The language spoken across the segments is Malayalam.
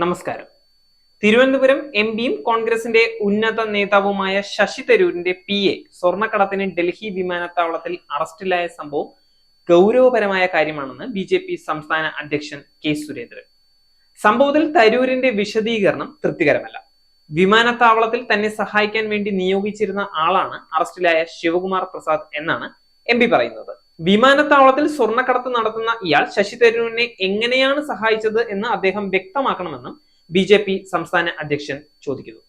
നമസ്കാരം. തിരുവനന്തപുരം എം പിയും കോൺഗ്രസിന്റെ ഉന്നത നേതാവുമായ ശശി തരൂരിന്റെ പി എ സ്വർണക്കടത്തിന് ഡൽഹി വിമാനത്താവളത്തിൽ അറസ്റ്റിലായ സംഭവം ഗൗരവപരമായ കാര്യമാണെന്ന് ബി ജെ പി സംസ്ഥാന അധ്യക്ഷൻ കെ സുരേന്ദ്രൻ. സംഭവത്തിൽ തരൂരിന്റെ വിശദീകരണം തൃപ്തികരമല്ല. വിമാനത്താവളത്തിൽ തന്നെ സഹായിക്കാൻ വേണ്ടി നിയോഗിച്ചിരുന്ന ആളാണ് അറസ്റ്റിലായ ശിവകുമാർ പ്രസാദ് എന്നാണ് എം പറയുന്നത്. വിമാനത്താവളത്തിൽ സ്വർണക്കടത്ത് നടത്തുന്ന ഇയാൾ ശശി തരൂരിനെ എങ്ങനെയാണ് സഹായിച്ചത് എന്ന് അദ്ദേഹം വ്യക്തമാക്കണമെന്നും ബി ജെ പി സംസ്ഥാന അധ്യക്ഷൻ ചോദിക്കുന്നു.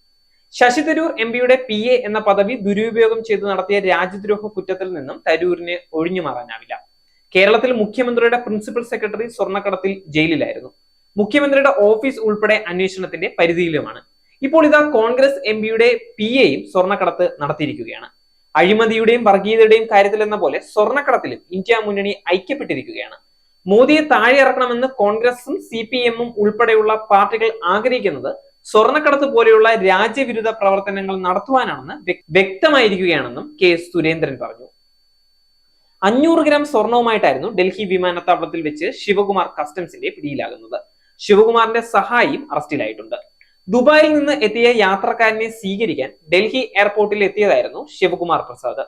ശശി തരൂർ എം പിയുടെ പി എ എന്ന പദവി ദുരുപയോഗം ചെയ്ത് നടത്തിയ രാജ്യദ്രോഹ കുറ്റത്തിൽ നിന്നും തരൂരിനെ ഒഴിഞ്ഞു മാറാനാവില്ല. കേരളത്തിൽ മുഖ്യമന്ത്രിയുടെ പ്രിൻസിപ്പൽ സെക്രട്ടറി സ്വർണക്കടത്തിൽ ജയിലിലായിരുന്നു. മുഖ്യമന്ത്രിയുടെ ഓഫീസ് ഉൾപ്പെടെ അന്വേഷണത്തിന്റെ പരിധിയിലുമാണ്. ഇപ്പോൾ ഇതാ കോൺഗ്രസ് എം പിയുടെ പി എയും സ്വർണക്കടത്ത് നടത്തിയിരിക്കുകയാണ്. അഴിമതിയുടെയും വർഗീയതയുടെയും കാര്യത്തിൽ എന്ന പോലെ സ്വർണക്കടത്തിലും ഇന്ത്യ മുന്നണി ഐക്യപ്പെട്ടിരിക്കുകയാണ്. മോദിയെ താഴെ ഇറക്കണമെന്ന് കോൺഗ്രസും സി പി എമ്മും ഉൾപ്പെടെയുള്ള പാർട്ടികൾ ആഗ്രഹിക്കുന്നത് സ്വർണക്കടത്ത് പോലെയുള്ള രാജ്യവിരുദ്ധ പ്രവർത്തനങ്ങൾ നടത്തുവാനാണെന്ന് വ്യക്തമായിരിക്കുകയാണെന്നും കെ സുരേന്ദ്രൻ പറഞ്ഞു. അഞ്ഞൂറ് ഗ്രാം സ്വർണവുമായിട്ടായിരുന്നു ഡൽഹി വിമാനത്താവളത്തിൽ വെച്ച് ശിവകുമാർ കസ്റ്റംസിന്റെ പിടിയിലാകുന്നത്. ശിവകുമാറിന്റെ സഹായിയും അറസ്റ്റിലായിട്ടുണ്ട്. ദുബായിൽ നിന്ന് എത്തിയ യാത്രക്കാരനെ സ്വീകരിക്കാൻ ഡൽഹി എയർപോർട്ടിൽ എത്തിയതായിരുന്നു ശിവകുമാർ പ്രസാദ്.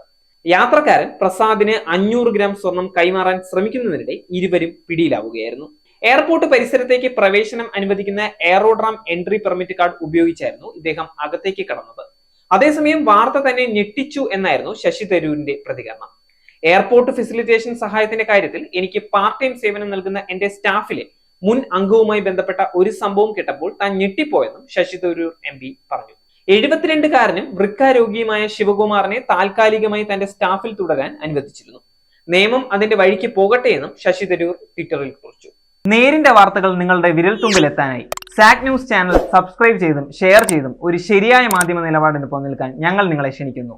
യാത്രക്കാരൻ പ്രസാദിന് അഞ്ഞൂറ് ഗ്രാം സ്വർണം കൈമാറാൻ ശ്രമിക്കുന്നതിനിടെ ഇരുവരും പിടിയിലാവുകയായിരുന്നു. എയർപോർട്ട് പരിസരത്തേക്ക് പ്രവേശനം അനുവദിക്കുന്ന എയറോഡ്രാം എൻട്രി പെർമിറ്റ് കാർഡ് ഉപയോഗിച്ചായിരുന്നു ഇദ്ദേഹം അകത്തേക്ക് കടന്നത്. അതേസമയം വാർത്ത തന്നെ ഞെട്ടിച്ചു എന്നായിരുന്നു ശശി തരൂരിന്റെ പ്രതികരണം. എയർപോർട്ട് ഫെസിലിറ്റേഷൻ സഹായത്തിന്റെ കാര്യത്തിൽ എനിക്ക് പാർട്ട് ടൈം സേവനം നൽകുന്ന എന്റെ സ്റ്റാഫിലെ മുൻ അംഗവുമായി ബന്ധപ്പെട്ട ഒരു സംഭവം കേട്ടപ്പോൾ താൻ ഞെട്ടിപ്പോയെന്നും ശശി തരൂർ എം പി പറഞ്ഞു. എഴുപത്തിരണ്ടുകാരനും വൃക്കാരോഗിയുമായ ശിവകുമാറിനെ താൽക്കാലികമായി തന്റെ സ്റ്റാഫിൽ തുടരാൻ അനുവദിച്ചിരുന്നു. നിയമം അതിന്റെ വഴിക്ക് പോകട്ടെ എന്നും ശശി തരൂർ ട്വിറ്ററിൽ കുറിച്ചു. നേരിന്റെ വാർത്തകൾ നിങ്ങളുടെ വിരൽത്തുമ്പിൽ എത്താനായി സാക് ന്യൂസ് ചാനൽ സബ്സ്ക്രൈബ് ചെയ്തും ഷെയർ ചെയ്തും ഒരു ശരിയായ മാധ്യമ നിലപാടിന് പോകാൻ ഞങ്ങൾ നിങ്ങളെ ക്ഷണിക്കുന്നു.